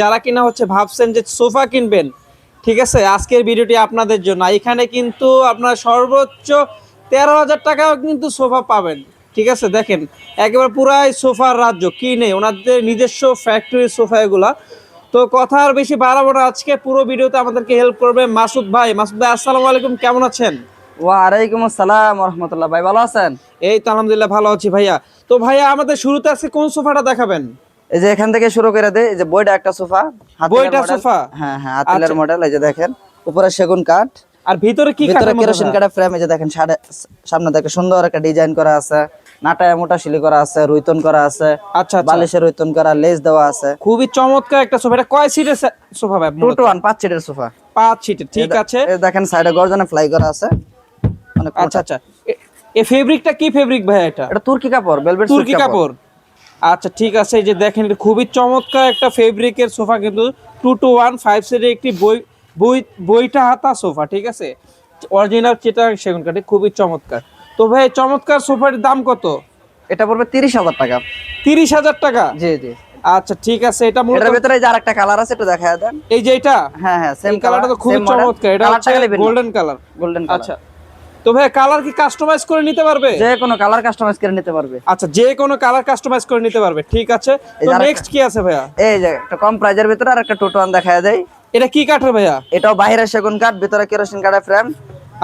যারা কিনা হচ্ছে ভাবছেন যে সোফা কিনবেন ঠিক আছে? আজকের ভিডিওটি আপনাদের জন্য। এখানে কিন্তু আপনার সর্বোচ্চ তেরো হাজার টাকাও কিন্তু সোফা পাবেন ঠিক আছে? দেখেন একেবারে পুরাই সোফার রাজ্য কিনে ওনাদের নিজস্ব ফ্যাক্টরির সোফা এগুলা। তো কথা আর বেশি বাড়াবো না আজকে পুরো ভিডিওতে আমাদেরকে হেল্প করবে মাসুদ ভাই। মাসুদ ভাই আসসালামু আলাইকুম কেমন আছেন? ওয়ালাইকুম আসসালাম রহমতুল্লাহ ভাই ভালো আছেন? এই তো আলহামদুলিল্লাহ ভালো আছি ভাইয়া। তো ভাইয়া আমাদের শুরুতে আজকে কোন সোফাটা দেখাবেন? এই যে এখান থেকে শুরু করে দেয় এই যে বইটা একটা সোফা বইটা সোফা? হ্যাঁ হ্যাঁ আচ্ছা। মডেল এই যে দেখেন উপরে সেগুন কাঠ। আর ভিতরে কি ভিতরে কেরোসিন? কাঠের ফ্রেম এই যে দেখেন সামনে থেকে সুন্দর একটা ডিজাইন করা আছে। নাটায় মোটা শিলি করা আছে রুইতন করা আছে। আচ্ছা আচ্ছা। বালিশের রুইতন করা লেস দেওয়া আছে। খুবই চমৎকার একটা সোফা। এটা কয় সিটের সোফা ভাই টু টু ওয়ান পাঁচ সিটের সোফা। পাঁচ সিটের ঠিক আছে। এই দেখেন সাইডে গর্জনে ফ্লাই করা আছে। আচ্ছা আচ্ছা। এই ফেব্রিকটা কি ফেব্রিক ভাই এটা? এটা তুর্কি কাপড় ভেলভেট তুর্কি কাপড়। আচ্ছা ঠিক আছে এই যে দেখেন এটা খুবই চমৎকার একটা ফেব্রিকের সোফা কিন্তু টু টু ওয়ান ফাইভ সিটের একটি বই বই বইটা হাতা সোফা ঠিক আছে? অরিজিনাল যেটা সেগুন কাঠে খুবই চমৎকার। তো ভাই চমৎকার সোফার দাম কত? এটা পড়বে তিরিশ হাজার টাকা। তিরিশ হাজার টাকা? জি জি। আচ্ছা ঠিক আছে এটা মূলত ভিতরে এই যে আরেকটা কালার আছে একটু দেখা দেন। এই যে এটা? হ্যাঁ হ্যাঁ সেম কালারটা তো খুবই চমৎকার এটা হচ্ছে গোল্ডেন কালার গোল্ডেন আচ্ছা তো ভাই কালার কি কাস্টমাইজ করে নিতে পারবে? যে কোনো কালার কাস্টমাইজ করে নিতে পারবে। আচ্ছা যে কোনো কালার কাস্টমাইজ করে নিতে পারবে ঠিক আছে? তো নেক্সট কি আছে ভাইয়া? এই যে একটা কম প্রাইজের ভিতরে আর একটা টোটো আন দেখা যায় এটা কি কাঠের ভাইয়া? এটাও বাইরে সেগুন কাঠ ভিতরে কেরোসিন কাঠের ফ্রেম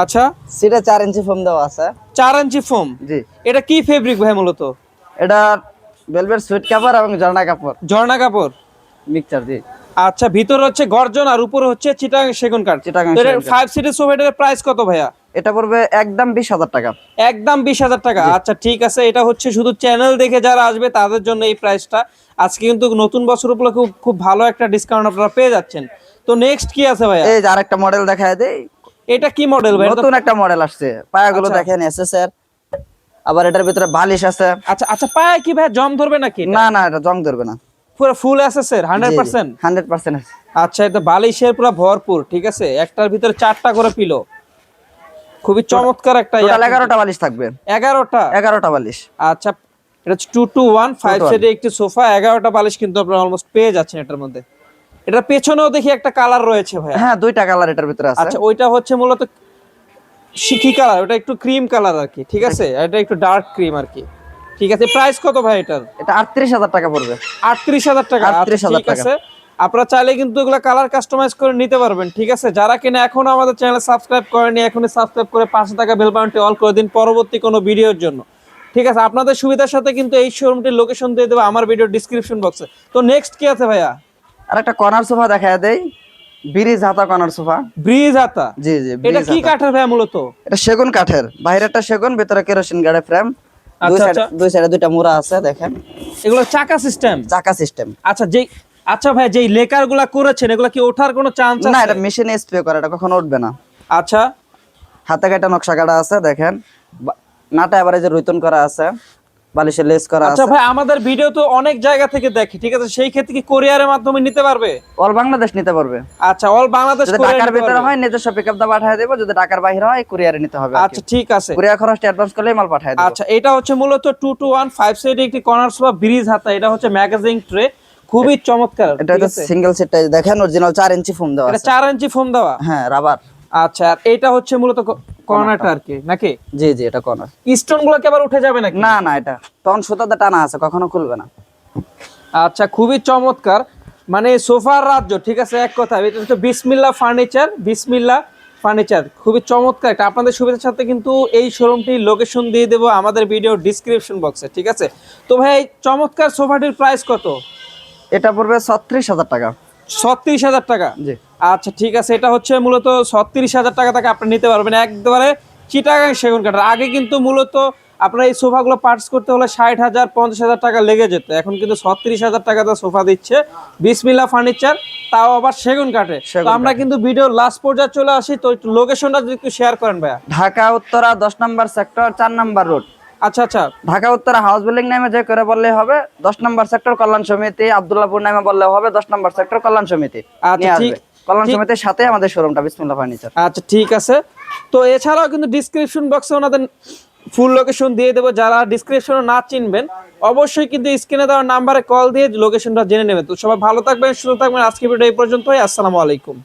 আচ্ছা। সিটে চার ইঞ্চি ফোম দেওয়া আছে। চার ইঞ্চি ফোম জি। এটা কি ফেব্রিক ভাই মূলত? এটা ভেলভেট সুইট কাপড় এবং ঝর্ণা কাপড়। ঝর্ণা কাপড়? মিক্সচার জি। আচ্ছা ভিতরে হচ্ছে গর্জন আর উপরে হচ্ছে চিটাং সেগুন কাঠ। কাঠ। ফাইভ সিটের সোফা এটার প্রাইস কত ভাইয়া? এটা পড়বে একদম বিশ হাজার টাকা। একদম বিশ হাজার টাকা। আচ্ছা ঠিক আছে এটা হচ্ছে শুধু চ্যানেল দেখে যারা আসবে তাদের জন্য এই প্রাইসটা আজকে কিন্তু নতুন বছর উপলক্ষে খুব ভালো একটা ডিসকাউন্ট আপনারা পেয়ে যাচ্ছেন। তো নেক্সট কি আছে ভাইয়া? এই যে আরেকটা মডেল দেখা দেয় এটা কি মডেল ভাই? নতুন একটা মডেল আসছে। পায়াগুলো আচ্ছা। দেখেন এসএসআর আবার এটার ভিতরে বালিশ আছে। আচ্ছা আচ্ছা পায়ে কি ভাই জম ধরবে নাকি না না এটা জং ধরবে না। পুরো ফুল এসএসএর হান্ড্রেড পার্সেন্ট হান্ড্রেড পার্সেন্ট আছে। আচ্ছা এটা বালিশের পুরো ভরপুর ঠিক আছে? একটার ভিতরে চারটা করে পিলো খুবই চমৎকার একটা টোটাল এগারোটা বালিশ থাকবে। এগারোটা? এগারোটা বালিশ। আচ্ছা এটা হচ্ছে two two one five 2 to 1 সেটের একটি সোফা এগারোটা বালিশ কিন্তু আপনারা অলমোস্ট পেয়ে যাচ্ছেন এটার মধ্যে। এটা পেছনেও দেখি একটা কালার রয়েছে ভাই হ্যাঁ দুইটা কালার এটার ভিতরে আছে। আচ্ছা ওইটা হচ্ছে মূলত শিখি কালার ওটা একটু ক্রিম কালার আর কি ঠিক আছে? এটা একটু ডার্ক ক্রিম আর কি। ঠিক আছে প্রাইস কত ভাই এটার? এটা আটত্রিশ হাজার টাকা পড়বে। আটত্রিশ হাজার টাকা। আচ্ছা, 38,000 ঠিক আছে। আপনারা চাইলে কিন্তু এগুলো কালার কাস্টমাইজ করে নিতে পারবেন ঠিক আছে? যারা কিনা এখনও আমাদের চ্যানেল সাবস্ক্রাইব করেনি এখনই সাবস্ক্রাইব করে পাঁচশো টাকা বেল বাটনটি অল করে দিন পরবর্তী কোনো ভিডিওর জন্য। ঠিক আছে আপনাদের সুবিধার সাথে কিন্তু এই শোরুমটির লোকেশন দিয়ে দেবো আমার ভিডিও ডিসক্রিপশন বক্সে তো নেক্সট কি আছে ভাইয়া? আর একটা কর্নার সোফা দেখা দেয় ব্রিজ হাতা কর্নার সোফা ব্রিজ হাতা? জি জি এটা কি কাঠের ভাইয়া মূলত? এটা সেগুন কাঠের। বাইরেটা সেগুন ভিতরে কেরোসিন গাড়ি ফ্রেম। দুই আচ্ছা, সাইডে আচ্ছা। দুই সাইডে দুইটা মুড়া আছে দেখেন। এগুলো চাকা সিস্টেম চাকা সিস্টেম আচ্ছা যেই আচ্ছা ভাই যেই লেকারগুলা করেছেন এগুলা কি ওঠার কোনো চান্স না এটা মেশিনে স্প্রে করে এটা কখনো উঠবে না। আচ্ছা। হাতে কাটা নকশা কাটা আছে দেখেন। নাটা এবারে যে রুইতন করা আছে বালিশের লেস করা আচ্ছা ভাই আমাদের ভিডিও তো অনেক জায়গা থেকে দেখি ঠিক আছে? সেই ক্ষেত্রে কি কোরিয়ারের মাধ্যমে নিতে পারবে? অল বাংলাদেশ নিতে পারবে। আচ্ছা অল বাংলাদেশ যদি ঢাকার ভিতরে? হয় নিজস্ব পিকআপ দা পাঠিয়ে দেবো যদি ঢাকার বাইরে হয় কুরিয়ারে নিতে হবে আচ্ছা ঠিক আছে। কুরিয়ার খরচটা অ্যাডভান্স করলেই মাল পাঠিয়ে দেবো। আচ্ছা এটা হচ্ছে মূলত two two one five side একটি কর্নার সোফা ব্রিজ হাতা এটা হচ্ছে ম্যাগাজিন ট্রে খুবই চমৎকার এটা হচ্ছে? সিঙ্গেল সিটটা দেখেন অরিজিনাল চার ইঞ্চি ফোম দেওয়া এটা আছে। চার ইঞ্চি ফোম দেওয়া? হ্যাঁ রাবার আচ্ছা আর এটা হচ্ছে মূলত কর্নারটা আর কি নাকি? জি জি এটা কর্নার স্টোনগুলো কি আবার উঠে যাবে নাকি? না না এটা তখন সুতাতে টানা আছে কখনো খুলবে না। আচ্ছা খুবই চমৎকার। মানে সোফার রাজ্য ঠিক আছে এক কথা। এটা হচ্ছে বিসমিল্লা ফার্নিচার বিসমিল্লা ফার্নিচার খুবই চমৎকার। একটা আপনাদের সুবিধার সাথে কিন্তু এই শোরুমটির লোকেশন দিয়ে দেবো আমাদের ভিডিও ডিসক্রিপশন বক্সে ঠিক আছে? তো ভাই চমৎকার সোফাটির প্রাইস কত? এটা পড়বে ছত্রিশ হাজার টাকা। ছত্রিশ হাজার টাকা? জি। আচ্ছা ঠিক আছে এটা হচ্ছে মূলত ছত্রিশ হাজার টাকা থেকে আপনি নিতে পারবেন। একবারে চিটাগাং সেগুন কাঠার আগে কিন্তু মূলত আপনার এই সোফাগুলো পার্টস করতে হলে ষাট হাজার পঞ্চাশ হাজার টাকা লেগে যেত। এখন কিন্তু ছত্রিশ হাজার টাকা তো সোফা দিচ্ছে। বিসমিল্লা ফার্নিচার তাও আবার সেগুন কাঠে তো আমরা কিন্তু ভিডিও লাস্ট পর্যায়ে চলে আসি। তো একটু লোকেশনটা যদি একটু শেয়ার করেন ভাইয়া। ঢাকা উত্তরা দশ নম্বর সেক্টর চার নম্বর রোড আচ্ছা আচ্ছা। ঢাকা উত্তরা হাউস বিল্ডিং নামে যে করে বললে হবে দশ নম্বর সেক্টর কল্যাণ সমিতি আব্দুল্লাহপুর নামে বললে হবে দশ নম্বর সেক্টর কল্যাণ সমিতি। আচ্ছা, ঠিক- কল্যাণ সমিতির সাথে আমাদের শোরুমটা বিসমিল্লাহ ফার্নিচার আচ্ছা ঠিক আছে। তো এছাড়াও কিন্তু ডিসক্রিপশন বক্সে ওনাদের ফুল লোকেশন দিয়ে দেবো। যারা ডিসক্রিপশনে না চিনবেন অবশ্যই কিন্তু স্ক্রিনে দেওয়ার নাম্বারে কল দিয়ে লোকেশনটা জেনে নেবেন। তো সবাই ভালো থাকবেন সুস্থ থাকবেন। আজকে ভিডিও এই পর্যন্তই। আসসালামু আলাইকুম।